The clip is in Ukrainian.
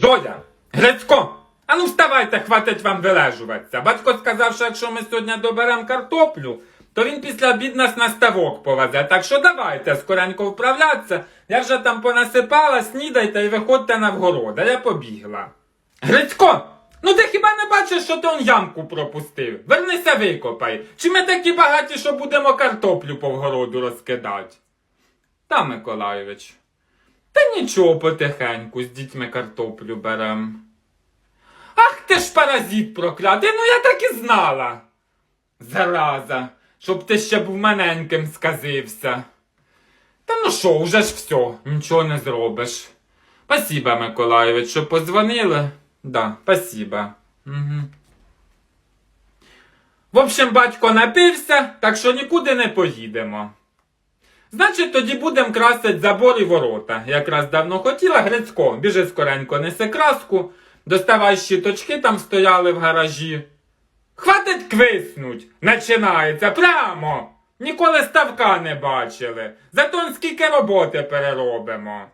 Зоя, Грицько, а ну вставайте, хватить вам вилежуватися. Батько сказав, що якщо ми сьогодні доберемо картоплю, то він після обід нас на ставок повезе. Так що давайте скоренько вправлятися. Я вже там понасипала, снідайте і виходьте на вгород, а я побігла. Грицько, ну ти хіба не бачиш, що ти он ямку пропустив? Вернися викопай. Чи ми такі багаті, що будемо картоплю по вгороду розкидати? Та, Миколайович. Нічого потихеньку з дітьми картоплю берем. Ах ти ж паразит проклятий, ну я так і знала. Зараза, щоб ти ще був маленьким сказився. Та ну що, уже ж все, нічого не зробиш. Спасіба, Миколайович, що позвонили. Да, спасіба. Угу. В общем, батько напився, так що нікуди не поїдемо. Значить, тоді будемо красити забор і ворота. Якраз давно хотіла, Грицько, біжи скоренько, неси краску, доставай щіточки там стояли в гаражі. Хватить квиснуть, починається прямо. Ніколи ставка не бачили. Зато скільки роботи переробимо.